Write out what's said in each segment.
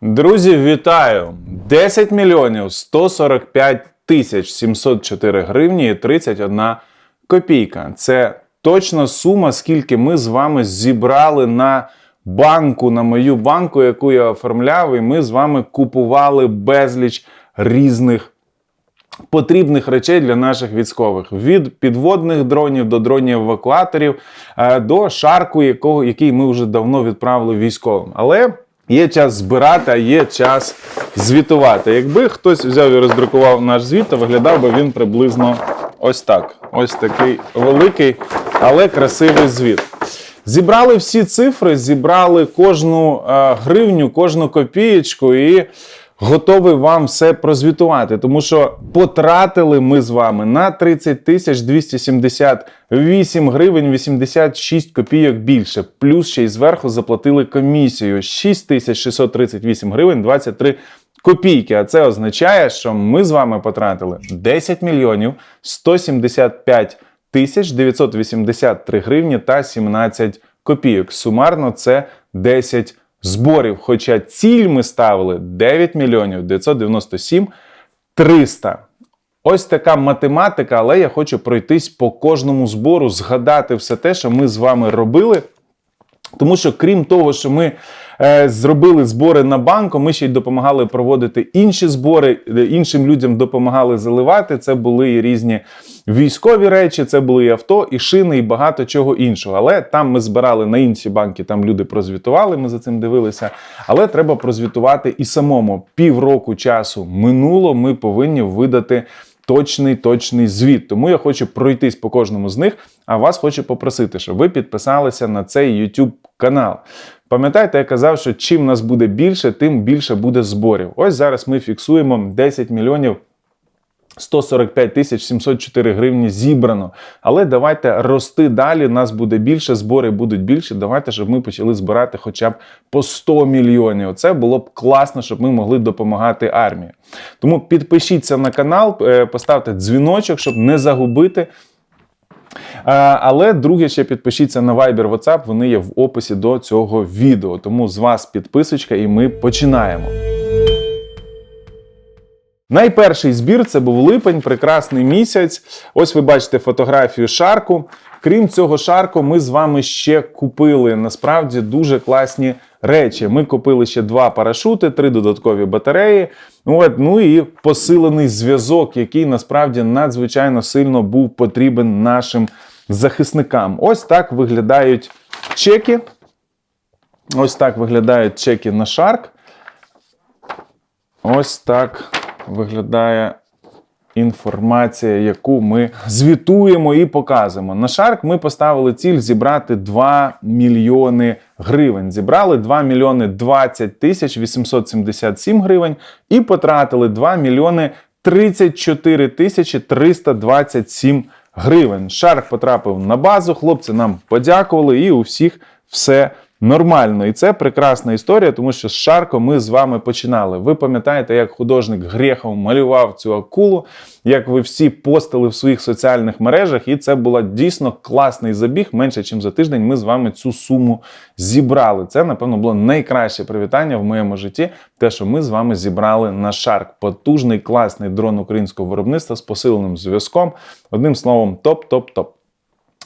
Друзі, вітаю! 10 мільйонів 145 тисяч 704 гривні і 31 копійка. Це точна сума, скільки ми з вами зібрали на банку, на мою банку, яку я оформляв, і ми з вами купували безліч різних потрібних речей для наших військових від підводних дронів до дронів евакуаторів е, до шарку, якого який ми вже давно відправили військовим. Але є час збирати, а є час звітувати. Якби хтось взяв і роздрукував наш звіт, то виглядав би він приблизно ось так. Ось такий великий, але красивий звіт. Зібрали всі цифри, зібрали кожну е, гривню, кожну копієчку і готовий вам все прозвітувати. Тому що потратили ми з вами на 30 тисяч 278 гривень 86 копійок більше. Плюс ще й зверху заплатили комісію 6 тисяч 638 гривень 23 копійки. А це означає, що ми з вами потратили 10 мільйонів 175 тисяч 983 гривні та 17 копійок. Сумарно це 10 зборів. Хоча ціль ми ставили 9 мільйонів 997 300. Ось така математика, але я хочу пройтись по кожному збору, згадати все те, що ми з вами робили. Тому що, крім того, що ми е, зробили збори на банку, ми ще й допомагали проводити інші збори, е, іншим людям допомагали заливати. Це були і різні військові речі, це були і авто, і шини, і багато чого іншого. Але там ми збирали на інші банки, там люди прозвітували, ми за цим дивилися. Але треба прозвітувати і самому. Півроку часу минуло, ми повинні видати точний точний звіт. Тому я хочу пройтись по кожному з них. А вас хочу попросити, щоб ви підписалися на цей YouTube канал. Пам'ятаєте, я казав, що чим нас буде більше, тим більше буде зборів. Ось зараз ми фіксуємо 10 мільйонів 145 тисяч 704 гривні зібрано. Але давайте рости далі. Нас буде більше, збори будуть більше. Давайте, щоб ми почали збирати хоча б по 100 мільйонів. Це було б класно, щоб ми могли допомагати армії. Тому підпишіться на канал, е, поставте дзвіночок, щоб не загубити. А, Але друге, ще підпишіться на Viber, WhatsApp, вони є в описі до цього відео. Тому з вас підписочка, і ми починаємо. Найперший збір це був липень, прекрасний місяць. Ось ви бачите фотографію шарку. Крім цього шарку, ми з вами ще купили насправді дуже класні речі. Ми купили ще два парашути, три додаткові батареї. От, ну і посилений зв'язок, який насправді надзвичайно сильно був потрібен нашим захисникам. Ось так виглядають чеки. Ось так виглядають чеки на шарк. Ось так виглядає інформація, яку ми звітуємо і показуємо. На шарк ми поставили ціль зібрати 2 мільйони гривень. Зібрали 2 мільйони 20 тисяч 877 гривень і потратили 2 мільйони 34 тисячі 327 гривень. Шарк потрапив на базу, хлопці нам подякували, і у всіх все нормально. І це прекрасна історія, тому що з Шарко ми з вами починали. Ви пам'ятаєте, як художник Грехов малював цю акулу, як ви всі постили в своїх соціальних мережах, і це була дійсно класний забіг. Менше ніж за тиждень ми з вами цю суму зібрали. Це, напевно, було найкраще привітання в моєму житті. Те, що ми з вами зібрали на Шарк. Потужний, класний дрон українського виробництва з посиленим зв'язком. Одним словом, топ-топ-топ.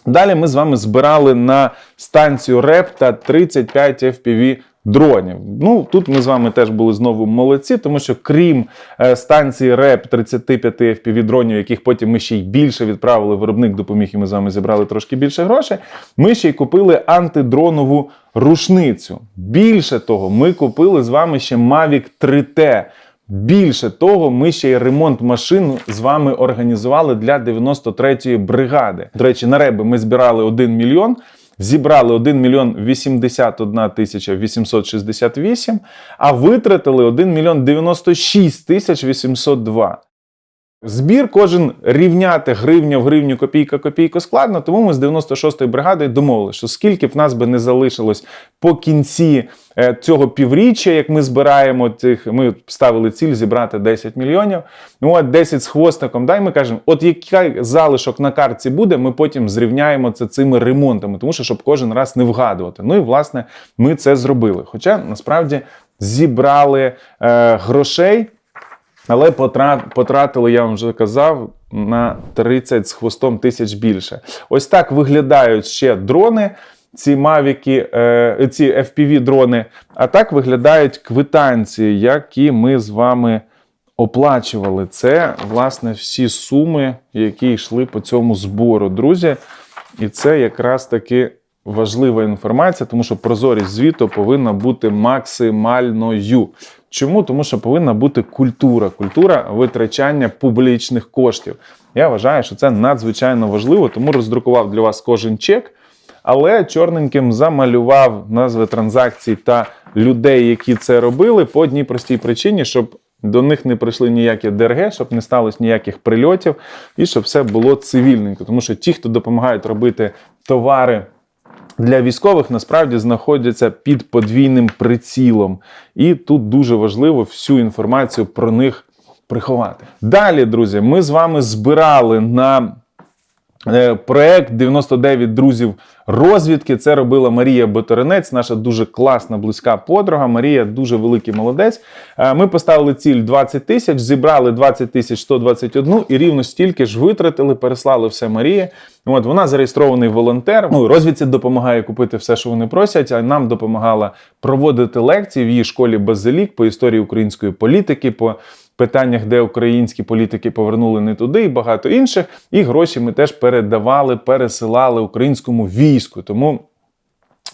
Далі ми з вами збирали на станцію РЕП та 35 FPV дронів. Ну тут ми з вами теж були знову молодці, тому що крім е, станції РЕП 35 FPV дронів, яких потім ми ще й більше відправили, виробник допоміг, і ми з вами зібрали трошки більше грошей. Ми ще й купили антидронову рушницю. Більше того, ми купили з вами ще Mavic 3T. Більше того, ми ще й ремонт машин з вами організували для 93-ї бригади. До речі, на реби ми збирали 1 мільйон. Зібрали 1 мільйон 81 тисяча 868, а витратили 1 мільйон 96 тисяч 802. Збір кожен рівняти гривня в гривню, копійка копійку складно, тому ми з 96-ї бригади домовилися, що скільки б нас би не залишилось по кінці е, цього півріччя, як ми збираємо цих, ми ставили ціль зібрати 10 мільйонів. Ну от 10 з хвостиком. Дай ми кажемо, от який залишок на картці буде, ми потім зрівняємо це цими ремонтами, тому що щоб кожен раз не вгадувати. Ну і власне ми це зробили. Хоча насправді. зібрали е, грошей. Але потратили, я вам вже казав, на 30 з хвостом тисяч більше. Ось так виглядають ще дрони, ці мавіки, е, ці FPV-дрони. А так виглядають квитанції, які ми з вами оплачували. Це, власне, всі суми, які йшли по цьому збору, друзі. І це якраз таки важлива інформація, тому що прозорість звіту повинна бути максимальною. Чому? Тому що повинна бути культура, культура витрачання публічних коштів. Я вважаю, що це надзвичайно важливо, тому роздрукував для вас кожен чек, але чорненьким замалював назви транзакцій та людей, які це робили, по одній простій причині, щоб до них не прийшли ніякі ДРГ, щоб не сталося ніяких прильотів, і щоб все було цивільненько. Тому що ті, хто допомагають робити товари для військових насправді знаходяться під подвійним прицілом. І тут дуже важливо всю інформацію про них приховати. Далі, друзі, ми з вами збирали на проект 99 друзів розвідки. Це робила Марія Боторинець, наша дуже класна, близька подруга. Марія дуже великий молодець. Е, Ми поставили ціль 20 тисяч, зібрали 20 тисяч 121 і рівно стільки ж витратили, переслали все Марії. От вона зареєстрований волонтер. Ну, розвідці допомагає купити все, що вони просять. А нам допомагала проводити лекції в її школі Базилік по історії української політики. по Питаннях, де українські політики повернули не туди, і багато інших. І гроші ми теж передавали, пересилали українському війську. Тому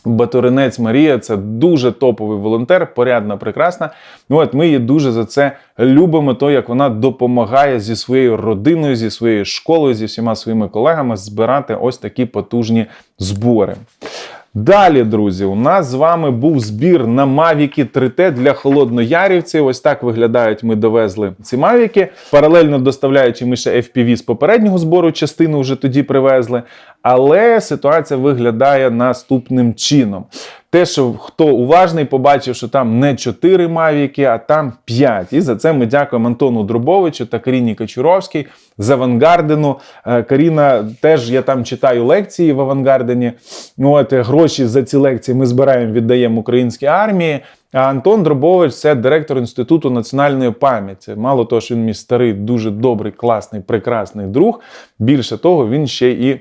Батуринець Марія це дуже топовий волонтер, порядна, прекрасна. Ну от ми її дуже за це любимо. То як вона допомагає зі своєю родиною, зі своєю школою, зі всіма своїми колегами збирати ось такі потужні збори. Далі, друзі, у нас з вами був збір на Мавіки 3T для холодноярівців. Ось так виглядають. Ми довезли ці Мавіки. Паралельно доставляючи ми ще FPV з попереднього збору, частину вже тоді привезли. Але ситуація виглядає наступним чином. Те, що хто уважний, побачив, що там не 4 мавіки, а там 5. І за це ми дякуємо Антону Дробовичу та Каріні Качуровській з Авангардену. Е, Каріна теж я там читаю лекції в Авангардені. От, е, гроші за ці лекції ми збираємо, віддаємо українській армії. А Антон Дробович це директор Інституту національної пам'яті. Мало того, що він мій старий, дуже добрий, класний, прекрасний друг. Більше того, він ще і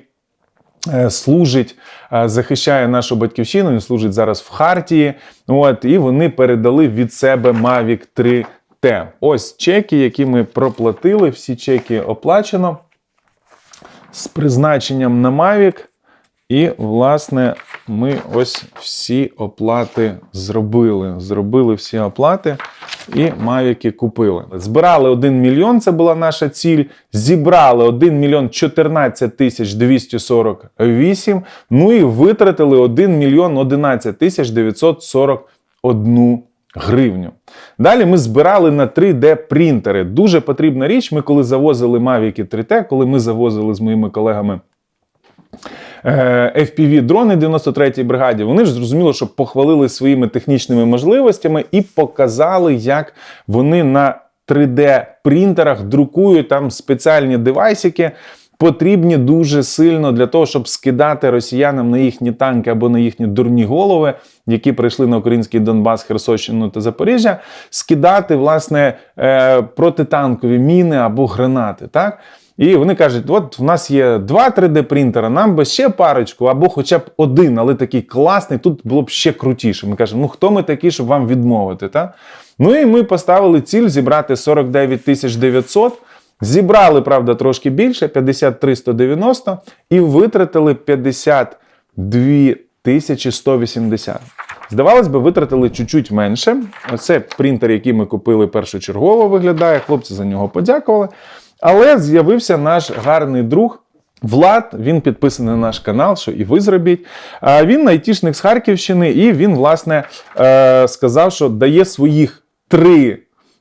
служить, е, захищає нашу батьківщину. Він служить зараз в Хартії. От, і вони передали від себе Mavic 3T. Ось чеки, які ми проплатили. Всі чеки оплачено з призначенням на Mavic. І, власне, ми ось всі оплати зробили. Зробили всі оплати і мавіки купили. Збирали 1 мільйон, це була наша ціль. Зібрали 1 мільйон 14 тисяч 248. Ну і витратили 1 мільйон 11 тисяч 941 гривню. Далі ми збирали на 3D принтери. Дуже потрібна річ. Ми коли завозили Mavic 3T, коли ми завозили з моїми колегами е, FPV-дрони 93-й бригаді, вони ж зрозуміло, що похвалили своїми технічними можливостями і показали, як вони на 3D-принтерах друкують там спеціальні девайсики. Потрібні дуже сильно для того, щоб скидати росіянам на їхні танки або на їхні дурні голови, які прийшли на український Донбас, Херсонщину та Запоріжжя, скидати власне е, протитанкові міни або гранати. Так? І вони кажуть: от в нас є два 3D-принтера, нам би ще парочку, або хоча б один, але такий класний, тут було б ще крутіше. Ми кажемо, ну хто ми такі, щоб вам відмовити? Та? Ну і ми поставили ціль зібрати 49 тисяч 900. Зібрали, правда, трошки більше 53 190 і витратили 52 тисячі 180. Здавалось би, витратили чуть-чуть менше. Оце принтер, який ми купили першочергово, виглядає. Хлопці за нього подякували. Але з'явився наш гарний друг. Влад, він підписаний на наш канал, що і ви зробіть. Він айтішник з Харківщини, і він, власне, е, сказав, що дає своїх три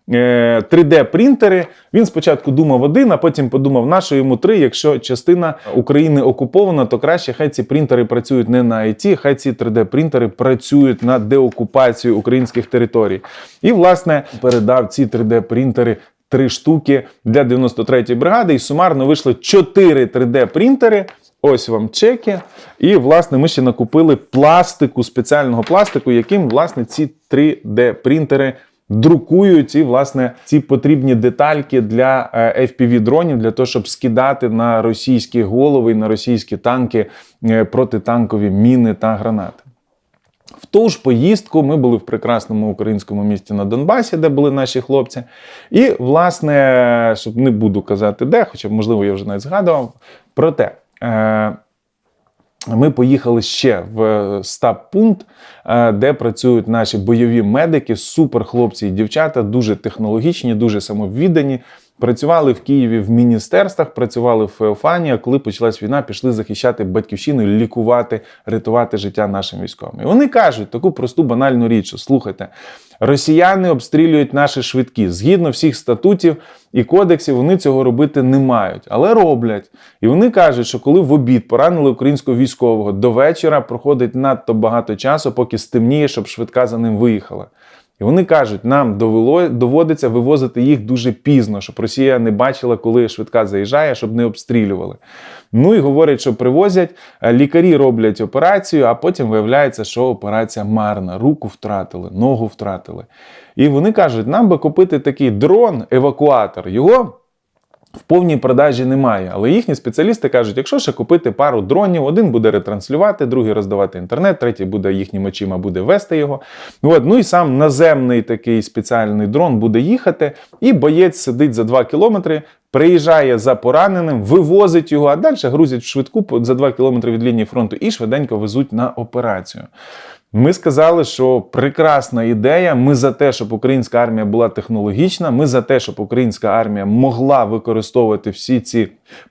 3D-принтери. Він спочатку думав один, а потім подумав, на що йому три. Якщо частина України окупована, то краще хай ці принтери працюють не на IT, хай ці 3D-принтери працюють на деокупацію українських територій. І, власне, передав ці 3D-принтери. Три штуки для 93-ї бригади, і сумарно вийшло 4 3D-принтери. Ось вам чеки. І, власне, ми ще накупили пластику, спеціального пластику, яким, власне, ці 3D-принтери друкують і, власне, ці потрібні детальки для е, FPV-дронів, для того, щоб скидати на російські голови на російські танки е, протитанкові міни та гранати. В ту ж поїздку ми були в прекрасному українському місті на Донбасі, де були наші хлопці. І, власне, щоб не буду казати де, хоча, можливо, я вже навіть згадував. Проте е, ми поїхали ще в стаб-пункт, е, де працюють наші бойові медики, супер хлопці і дівчата, дуже технологічні, дуже самовіддані. Працювали в Києві в міністерствах, працювали в Феофані, а коли почалась війна, пішли захищати батьківщину, лікувати, рятувати життя нашим військовим. І вони кажуть таку просту банальну річ: слухайте, росіяни обстрілюють наші швидкі. Згідно всіх статутів і кодексів, вони цього робити не мають, але роблять. І вони кажуть, що коли в обід поранили українського військового, до вечора проходить надто багато часу, поки стемніє, щоб швидка за ним виїхала. І вони кажуть, нам довело, доводиться вивозити їх дуже пізно, щоб Росія не бачила, коли швидка заїжджає, щоб не обстрілювали. Ну і говорять, що привозять, е, лікарі роблять операцію, а потім виявляється, що операція марна. Руку втратили, ногу втратили. І вони кажуть, нам би купити такий дрон-евакуатор. Його в повній продажі немає. Але їхні спеціалісти кажуть, якщо ще купити пару дронів, один буде ретранслювати, другий роздавати інтернет, третій буде їхнім очима буде вести його. От, ну і сам наземний такий спеціальний дрон буде їхати, і боєць сидить за 2 кілометри. Приїжджає за пораненим, вивозить його, а далі грузять в швидку за 2 кілометри від лінії фронту і швиденько везуть на операцію. Ми сказали, що прекрасна ідея. Ми за те, щоб українська армія була технологічна. Ми за те, щоб українська армія могла використовувати всі ці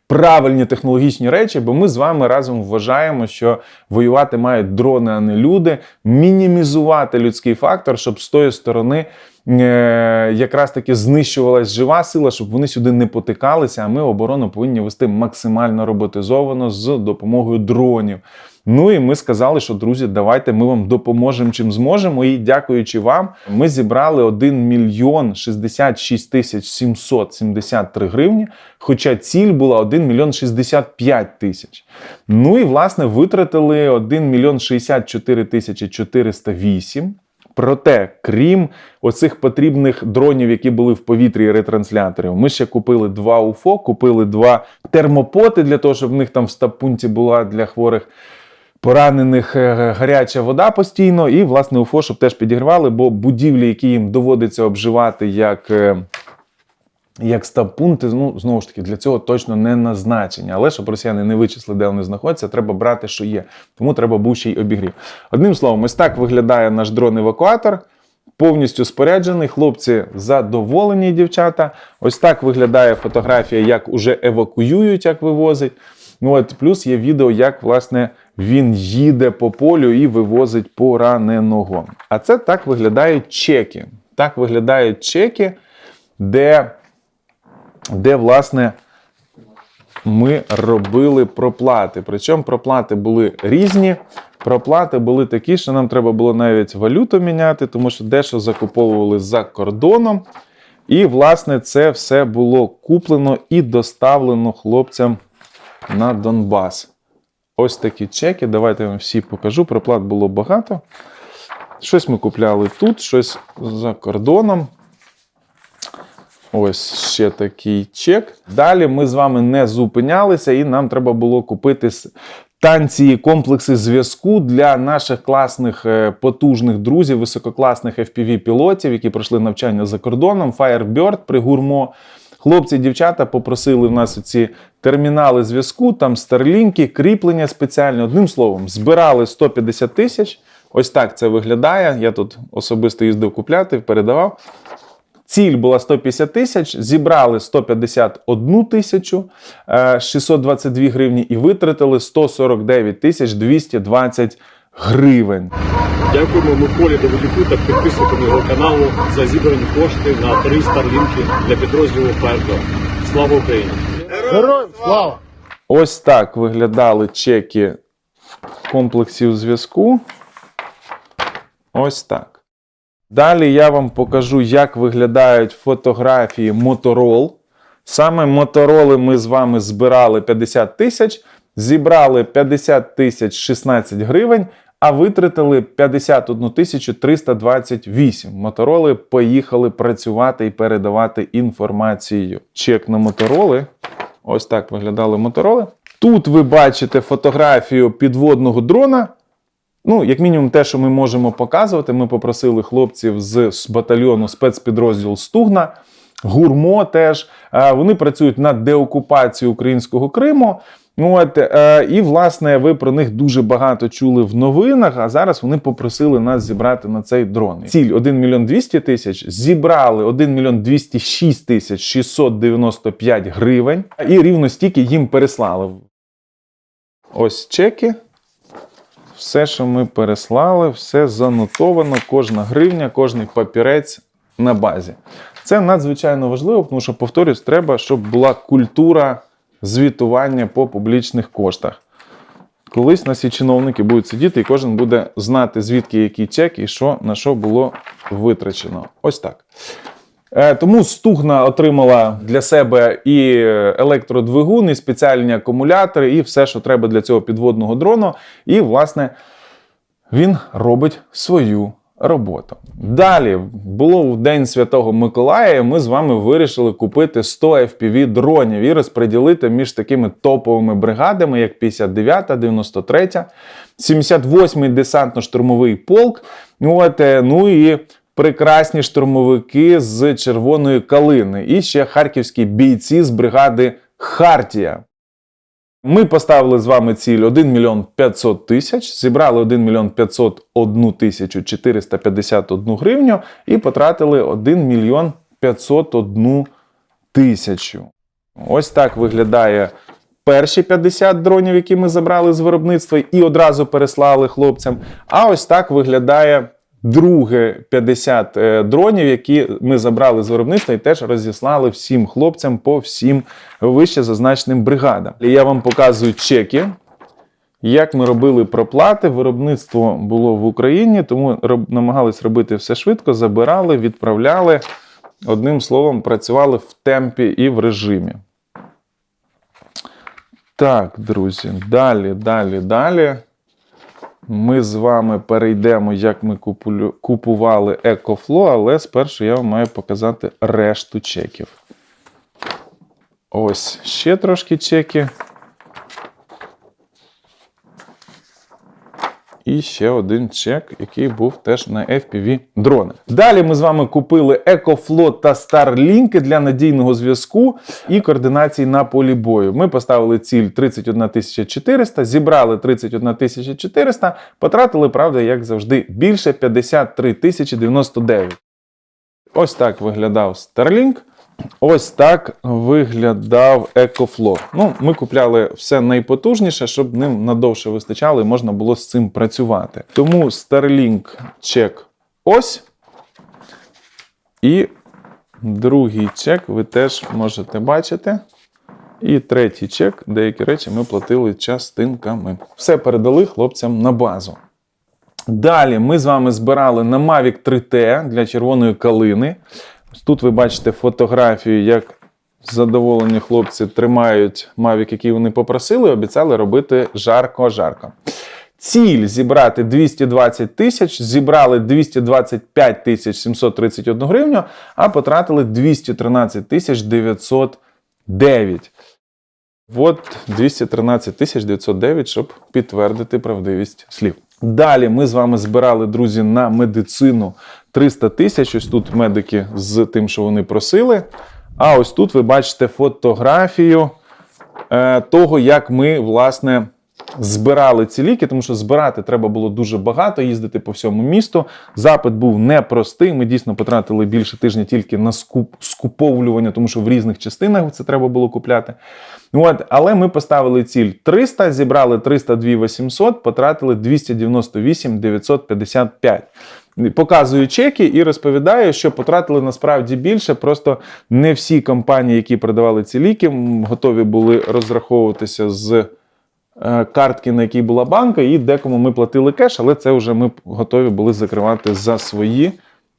правильні технологічні речі, бо ми з вами разом вважаємо, що воювати мають дрони, а не люди, мінімізувати людський фактор, щоб з тої сторони. е, Якраз таки знищувалась жива сила, щоб вони сюди не потикалися. А ми оборону повинні вести максимально роботизовано з допомогою дронів. Ну і ми сказали, що друзі, давайте ми вам допоможемо чим зможемо. І дякуючи вам, ми зібрали 1 мільйон 66 тисяч 773 гривні. Хоча ціль була 1 мільйон 65 тисяч. Ну і власне витратили 1 мільйон 64 тисячі 408. Проте, крім оцих потрібних дронів, які були в повітрі і ретрансляторів, ми ще купили два УФО, купили два термопоти для того, щоб в них там в стаб-пункті була для хворих поранених е, гаряча вода постійно, і власне УФО, щоб теж підігрівали, бо будівлі, які їм доводиться обживати як. е, як стаб-пункти, ну знову ж таки, для цього точно не назначені. Але щоб росіяни не вичисли, де вони знаходяться, треба брати, що є. Тому треба був ще й обігрів. Одним словом, ось так виглядає наш дрон-евакуатор. Повністю споряджений, хлопці задоволені, дівчата. Ось так виглядає фотографія, як уже евакуюють, як вивозить. Ну от плюс є відео, як власне він їде по полю і вивозить пораненого. А це так виглядають чеки. Так виглядають чеки, де де, власне, ми робили проплати. Причому проплати були різні. Проплати були такі, що нам треба було навіть валюту міняти, тому що дещо закуповували за кордоном. І, власне, це все було куплено і доставлено хлопцям на Донбас. Ось такі чеки. Давайте я вам всі покажу. Проплат було багато. Щось ми купляли тут, щось за кордоном. Ось ще такий чек. Далі ми з вами не зупинялися, і нам треба було купити станції, комплекси зв'язку для наших класних е, потужних друзів, висококласних FPV-пілотів, які пройшли навчання за кордоном. Firebird при гурмо. Хлопці, дівчата попросили в нас ці термінали зв'язку, там старлінки, кріплення спеціальне. Одним словом, збирали 150 тисяч. Ось так це виглядає. Я тут особисто їздив купляти, передавав. Ціль була 150 тисяч, зібрали 151 тисячу е, 622 гривні і витратили 149 тисяч 220 гривень. Дякуємо Миколі Давидюку та підписникам його каналу за зібрані кошти на три старлінки для підрозділу ФРД. Слава Україні! Героям слава! Ось так виглядали чеки комплексів зв'язку. Ось так. Далі я вам покажу, як виглядають фотографії Motorola. Саме Мотороли ми з вами збирали 50 тисяч. зібрали 50 тисяч 16 гривень, а витратили 51 тисячу 328. Мотороли поїхали працювати і передавати інформацію. Чек на мотороли. Ось так виглядали мотороли. Тут ви бачите фотографію підводного дрона. Ну, як мінімум, те, що ми можемо показувати, ми попросили хлопців з батальйону спецпідрозділ Стугна, гурмо теж. Е, Вони працюють над деокупацією українського Криму. Ну, От, е, і, власне, ви про них дуже багато чули в новинах, а зараз вони попросили нас зібрати на цей дрон. Ціль 1 мільйон 200 тисяч, зібрали 1 мільйон 206 тисяч 695 гривень, і рівно стільки їм переслали. Ось чеки. Все, що ми переслали, все занотовано, кожна гривня, кожний папірець на базі. Це надзвичайно важливо, тому що, повторюсь, треба, щоб була культура звітування по публічних коштах. Колись у нас і чиновники будуть сидіти, і кожен буде знати, звідки який чек і що на що було витрачено. Ось так. Е, Тому Стугна отримала для себе і електродвигун, і спеціальні акумулятори, і все, що треба для цього підводного дрону. І, власне, він робить свою роботу. Далі було в День Святого Миколая. Ми з вами вирішили купити 100 FPV дронів і розподілити між такими топовими бригадами, як 59-та, 93-та, 78-й десантно-штурмовий полк. От, е, ну і прекрасні штурмовики з червоної калини, і ще харківські бійці з бригади Хартія. Ми поставили з вами ціль 1 мільйон 500 тисяч, зібрали 1 мільйон 501 тисячу 451 гривню і потратили 1 мільйон 501 тисячу. Ось так виглядає перші 50 дронів, які ми забрали з виробництва і одразу переслали хлопцям. А ось так виглядає друге 50 е, дронів, які ми забрали з виробництва і теж розіслали всім хлопцям по всім вище зазначеним бригадам. Я вам показую чеки. Як ми робили проплати, виробництво було в Україні, тому намагались робити все швидко, забирали, відправляли. Одним словом, працювали в темпі і в режимі. Так, друзі, далі, далі, далі. Ми з вами перейдемо, як ми купували EcoFlow, але спершу я вам маю показати решту чеків. Ось ще трошки чеки. І ще один чек, який був теж на FPV дрони. Далі ми з вами купили EcoFlow та Starlink для надійного зв'язку і координації на полі бою. Ми поставили ціль 31 400, зібрали 31 400, потратили, правда, як завжди, більше 53 099. Ось так виглядав Starlink. Ось так виглядав EcoFlow. Ну, ми купляли все найпотужніше, щоб ним надовше вистачало і можна було з цим працювати. Тому Starlink чек ось. І другий чек ви теж можете бачити. І третій чек, деякі речі ми платили частинками. Все передали хлопцям на базу. Далі ми з вами збирали на Mavic 3T для червоної калини. Тут ви бачите фотографію, як задоволені хлопці тримають Mavic, який вони попросили, обіцяли робити жарко-жарко. Ціль зібрати 220 тисяч, зібрали 225 тисяч 731 гривню, а потратили 213 тисяч 909. От 213 тисяч 909, щоб підтвердити правдивість слів. Далі ми з вами збирали, друзі, на медицину 300 тисяч. Ось тут медики з тим, що вони просили. А ось тут ви бачите фотографію е, того, як ми, власне, збирали ці ліки, тому що збирати треба було дуже багато, їздити по всьому місту. Запит був непростий. Ми дійсно потратили більше тижня тільки на скуп, скуповлювання, тому що в різних частинах це треба було купляти. От, але ми поставили ціль 300, зібрали 302 800, потратили 298 955. Показую чеки і розповідаю, що потратили насправді більше. Просто не всі компанії, які продавали ці ліки, готові були розраховуватися з картки, на якій була банка, і декому ми платили кеш, але це вже ми готові були закривати за свої,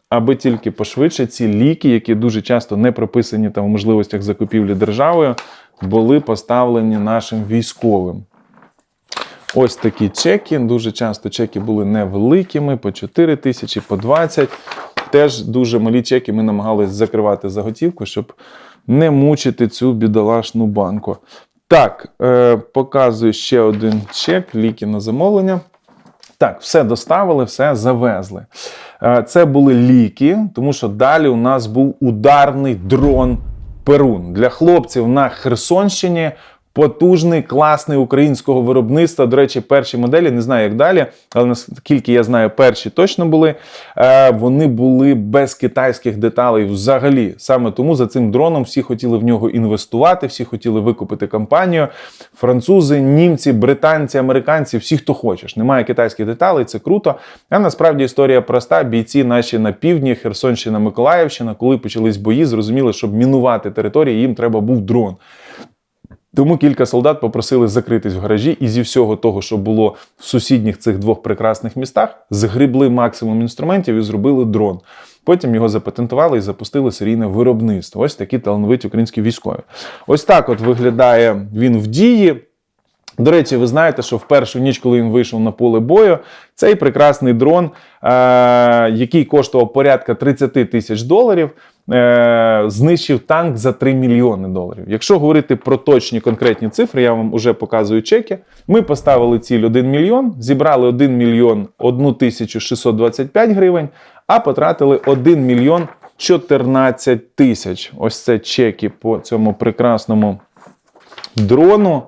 аби тільки пошвидше ці ліки, які дуже часто не прописані там в можливостях закупівлі державою, були поставлені нашим військовим. Ось такі чеки. Дуже часто чеки були невеликими, по 4 тисячі, по 20. Теж дуже малі чеки. Ми намагалися закривати заготівку, щоб не мучити цю бідолашну банку. Так, е, показую ще один чек, ліки на замовлення. Так, все доставили, все завезли. Е, Це були ліки, тому що далі у нас був ударний дрон Перун для хлопців на Херсонщині. Потужний, класний українського виробництва. До речі, перші моделі не знаю, як далі, але наскільки я знаю, перші точно були. Е, Вони були без китайських деталей взагалі. Саме тому за цим дроном всі хотіли в нього інвестувати, всі хотіли викупити компанію. Французи, німці, британці, американці, всі, хто хочеш. Немає китайських деталей, це круто. А насправді історія проста. Бійці наші на півдні, Херсонщина, Миколаївщина, коли почались бої, зрозуміли, щоб мінувати території, їм треба був дрон. Тому кілька солдат попросили закритись в гаражі, і зі всього того, що було в сусідніх цих двох прекрасних містах, згрібли максимум інструментів і зробили дрон. Потім його запатентували і запустили серійне виробництво. Ось такі талановиті українські військові. Ось так от виглядає він в дії. До речі, ви знаєте, що в першу ніч, коли він вийшов на поле бою, цей прекрасний дрон, е- який коштував порядка 30 тисяч доларів, е- знищив танк за 3 мільйони доларів. Якщо говорити про точні конкретні цифри, я вам вже показую чеки. Ми поставили ціль 1 мільйон, зібрали 1 мільйон 1 тисячу 625 гривень, а потратили 1 мільйон 14 тисяч. Ось це чеки по цьому прекрасному дрону.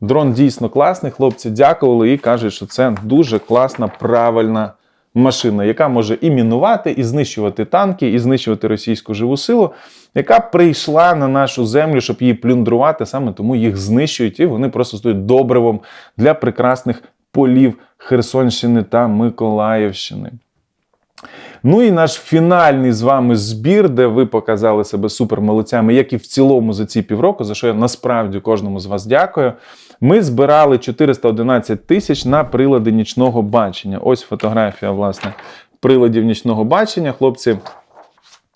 Дрон дійсно класний. Хлопці дякували і кажуть, що це дуже класна, правильна машина, яка може і мінувати, і знищувати танки, і знищувати російську живу силу, яка прийшла на нашу землю, щоб її плюндрувати. Саме тому їх знищують, і вони просто стають добривом для прекрасних полів Херсонщини та Миколаївщини. Ну і наш фінальний з вами збір, де ви показали себе супермолодцями, як і в цілому за ці півроку, за що я насправді кожному з вас дякую. Ми збирали 411 тисяч на прилади нічного бачення. Ось фотографія, власне, приладів нічного бачення. Хлопці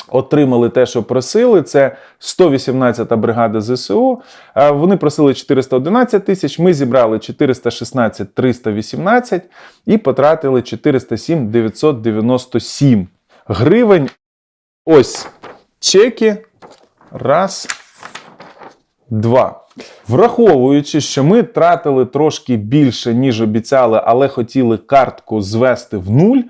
отримали те, що просили. Це 118-та бригада ЗСУ. Е, Вони просили 411 тисяч. Ми зібрали 416 318 і потратили 407 997 гривень. Ось чеки. Раз, два. Враховуючи, що ми тратили трошки більше, ніж обіцяли, але хотіли картку звести в нуль.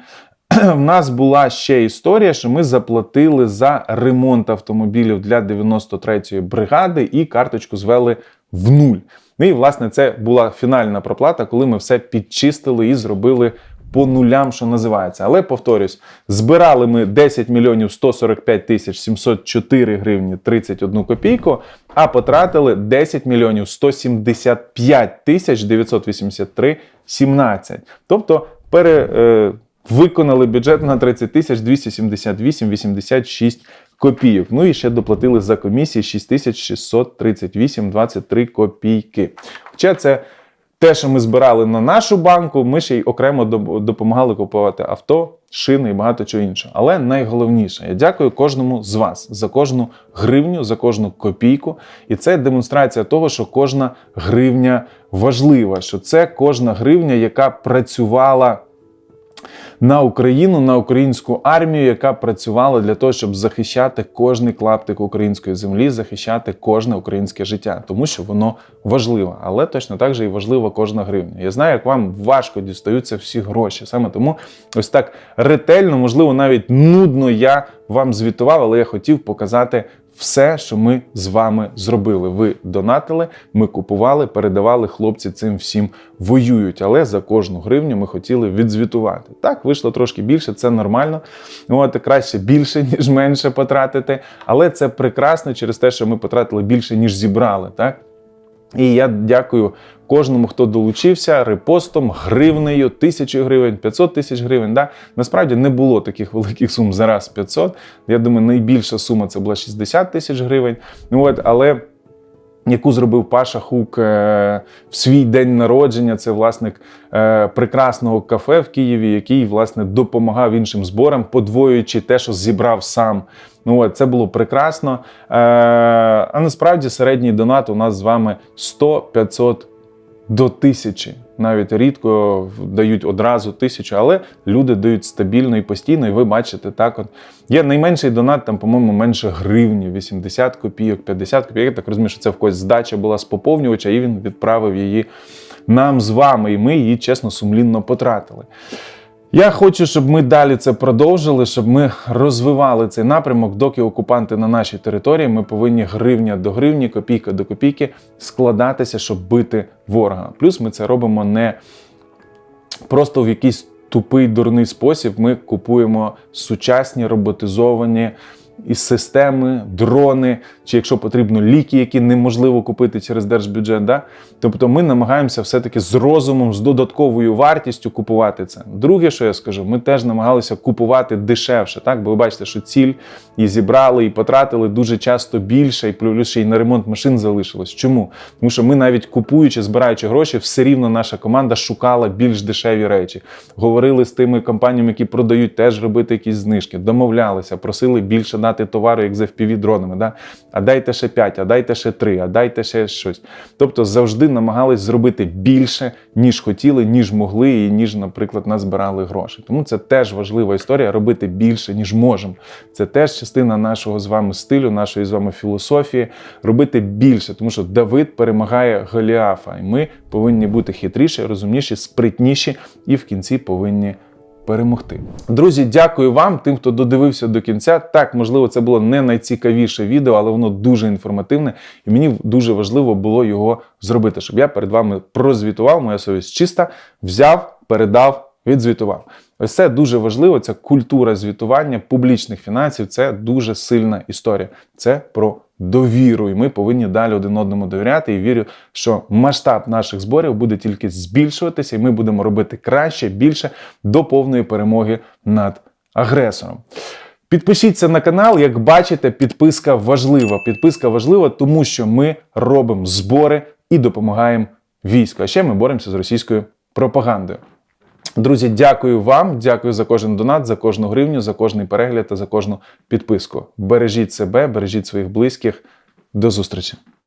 В нас була ще історія, що ми заплатили за ремонт автомобілів для 93-ї бригади і карточку звели в нуль. Ну і власне це була фінальна проплата, коли ми все підчистили і зробили по нулям, що називається. Але повторюсь, збирали ми 10 мільйонів 145 тисяч 704 гривні 31 копійку, а потратили 10 мільйонів 175 тисяч 983 17. Тобто пере, е, виконали бюджет на 30 тисяч 278 86 копійок. Ну і ще доплатили за комісії 6638 23 копійки. Хоча це те, що ми збирали на нашу банку, ми ще й окремо доп- допомагали купувати авто, шини і багато чого іншого. Але найголовніше, я дякую кожному з вас за кожну гривню, за кожну копійку. І це демонстрація того, що кожна гривня важлива, що це кожна гривня, яка працювала на Україну, на українську армію, яка працювала для того, щоб захищати кожний клаптик української землі, захищати кожне українське життя, тому що воно важливо, але точно так же і важлива кожна гривня. Я знаю, як вам важко дістаються всі гроші. Саме тому ось так ретельно, можливо, навіть нудно я вам звітував, але я хотів показати. Все, що ми з вами зробили. Ви донатили, ми купували, передавали хлопці цим всім воюють. Але за кожну гривню ми хотіли відзвітувати. Так, вийшло трошки більше, це нормально. Ну, От краще більше, ніж менше потратити. Але це прекрасно через те, що ми потратили більше, ніж зібрали. Так? І я дякую кожному, хто долучився репостом, гривнею, тисячою гривень, 500 тисяч гривень. Да? Насправді не було таких великих сум зараз 500. Я думаю, найбільша сума це була 60 тисяч гривень. Ну, от, але яку зробив Паша Хук е, в свій день народження. Це власник е, прекрасного кафе в Києві, який власне допомагав іншим зборам, подвоюючи те, що зібрав сам. Ну от, це було прекрасно. Е, а насправді середній донат у нас з вами 100-500 до тисячі. навіть рідко дають одразу тисячу, але люди дають стабільно і постійно. І ви бачите, так от є найменший донат, там, по-моєму, менше гривні, 80 копійок, 50 копійок. Я так розумію, що це в когось здача була з поповнювача, і він відправив її нам з вами, і ми її чесно сумлінно потратили. Я хочу, щоб ми далі це продовжили, щоб ми розвивали цей напрямок, доки окупанти на нашій території. Ми повинні гривня до гривні, копійка до копійки складатися, щоб бити ворога. Плюс ми це робимо не просто в якийсь тупий дурний спосіб. Ми купуємо сучасні роботизовані і системи, дрони, чи якщо потрібно, ліки, які неможливо купити через держбюджет. Да? Тобто ми намагаємося все-таки з розумом, з додатковою вартістю купувати це. Друге, що я скажу, ми теж намагалися купувати дешевше. Так? Бо ви бачите, що ціль і зібрали, і потратили дуже часто більше, і плюс ще й на ремонт машин залишилось. Чому? Тому що ми навіть купуючи, збираючи гроші, все рівно наша команда шукала більш дешеві речі. Говорили з тими компаніями, які продають, теж робити якісь знижки, домовлялися, просили більше дати товару, як з fpv дронами. Да? А дайте ще 5, а дайте ще 3, а дайте ще щось. Тобто завжди намагались зробити більше, ніж хотіли, ніж могли, і ніж, наприклад, назбирали гроші. Тому це теж важлива історія робити більше, ніж можемо. Це теж частина нашого з вами стилю, нашої з вами філософії. Робити більше, тому що Давид перемагає Голіафа, і ми повинні бути хитріші, розумніші, спритніші і в кінці повинні перемогти. Друзі, дякую вам, тим, хто додивився до кінця. Так, можливо, це було не найцікавіше відео, але воно дуже інформативне, і мені дуже важливо було його зробити, щоб я перед вами прозвітував. Моя совість чиста, взяв, передав. Відзвітував. Ось це дуже важливо. Ця культура звітування публічних фінансів це дуже сильна історія. Це про довіру. І ми повинні далі один одному довіряти. І вірю, що масштаб наших зборів буде тільки збільшуватися, і ми будемо робити краще, більше до повної перемоги над агресором. Підпишіться на канал, як бачите, підписка важлива. Підписка важлива, тому що ми робимо збори і допомагаємо війську. А ще ми боремося з російською пропагандою. Друзі, дякую вам, дякую за кожен донат, за кожну гривню, за кожний перегляд та за кожну підписку. Бережіть себе, бережіть своїх близьких. До зустрічі!